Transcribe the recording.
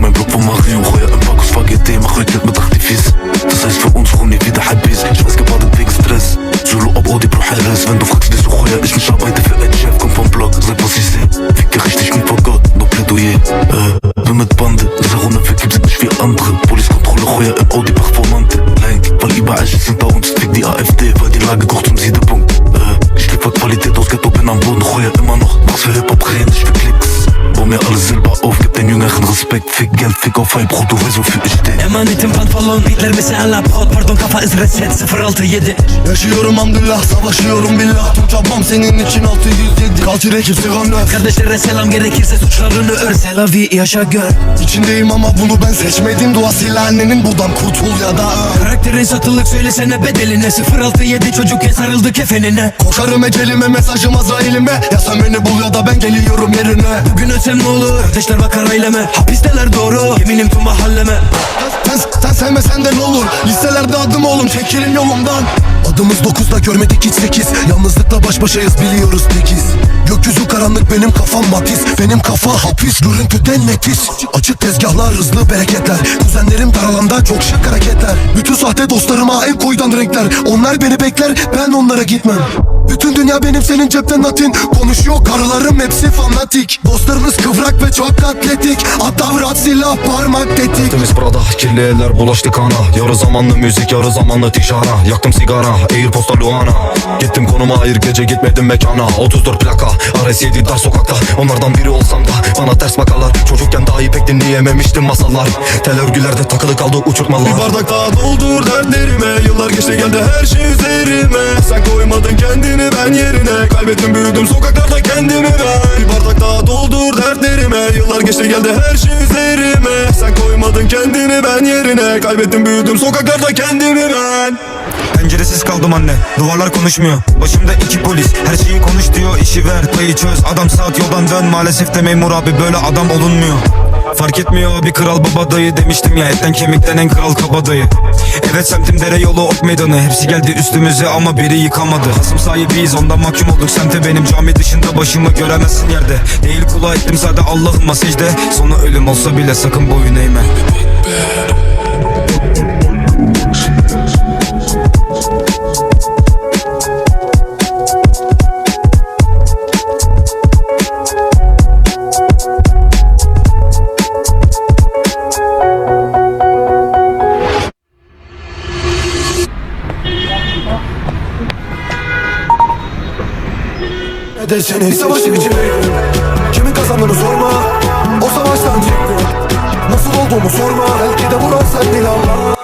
mein Blut von Mario Heuer im Packung Spaghetti, mach heute mit Achtifis Das heißt für uns Runi wieder Habis Schweiß gebadet wegen Stress Zulu ab Audi pro Harris Wenn du fragst, wieso Heuer ich nicht arbeite für einen Chef Komm vom Blog, sag was ich seh Ficke richtig mit Vergott, nur Plädoyer Äh, bin mit Bande Saruna vergibt sich wie andere Polizkontrolle Heuer im Audi Bach vor Mante Lenk, weil überall Schützen bei uns Fick die AfD, weil die Lage kocht zum Siedepunkt Äh, ich liefere Qualität aus Ghetto, bin am Boden Heuer immer noch, was für Hip-Hop reden, ich will Klicks steh Emanetim pantolon Beatler mesela pod Pardon kafa iz reset 067 Yaşıyorum hamdülillah savaşıyorum billah. Tüm çabam senin için 607 Kalçı rekip sigan Kardeşlere selam gerekirse suçlarını ör Selavi yaşa gör. İçindeyim ama bunu ben seçmedim. Duasıyla annenin buradan kurtul ya da. Karakterin satılık söylesene bedeline. 067 çocukken sarıldı kefenine. Koşarım ecelime mesajım Azrail'ime. Ya sen beni bul ya da ben geliyorum yerine. Bugün ölsem ne olur? Kardeşler bakar aileme. Hapisteler doğru Yeminim tüm mahalleme. Sen, sen sevmesen de ne olur? Listelerde adım oğlum çekilin yolumdan Adımız dokuzda görmedik hiç sekiz. Yalnızlıkla baş başayız biliyoruz tekiz Gökyüzü karanlık benim kafam matiz Benim kafa hapis görüntüden netiz Açık tezgahlar hızlı bereketler Kuzenlerim dar alanda çok şık hareketler. Bütün sahte dostlarıma el koydan renkler Onlar beni bekler ben onlara gitmem. Bütün dünya benim senin cepten natin. Konuşuyor karılarım hepsi fanatik. Dostlarımız kıvrak ve çok atletik. Atavrat silah parmak tetik. Temiz Prada kirli eller bulaştı kana. Yarı zamanlı müzik yarı zamanlı tişara. Yaktım sigara Airposta Luana Gittim konuma hayır gece gitmedim mekana. 34 plaka RS7 dar sokakta. Onlardan biri olsam da bana ters bakarlar. Çocukken dahi pek dinleyememiştim masallar. Tel örgülerde takılı kaldı uçurtmalar. Bir bardak daha doldur dertlerime Yıllar geçti geldi her şey üzerime. Sen koymadın kendini ben yerine. Kaybettim büyüdüm sokaklarda kendimi ben. Bir bardak daha doldur dertlerime Yıllar geçti geldi her şey üzerime. Sen koymadın kendini ben yerine. Kaybettim büyüdüm sokaklarda kendimi ben Penceresiz kaldım anne Duvarlar konuşmuyor. Başımda iki polis Her şeyi konuş diyor işi ver payı çöz. Adam saat yoldan dön Maalesef de memur abi böyle adam olunmuyor. Fark etmiyor bir kral baba dayı Demiştim ya etten kemikten en kral kabadayı Evet semtim dere yolu ok meydanı. Hepsi geldi üstümüze ama biri yıkamadı. Hasım sahibiyiz ondan mahkum olduk. Semte Benim cami dışında başımı göremezsin yerde. Değil kulağa ettim sadece Allah'ıma secde Sonu ölüm olsa bile sakın boyun eğme Ne deseniz Bir savaşın içindeyim Kimin kazandığını sorma. O savaştan çıktı. Nasıl olduğumu sorma. Belki de vuran sen değil Allah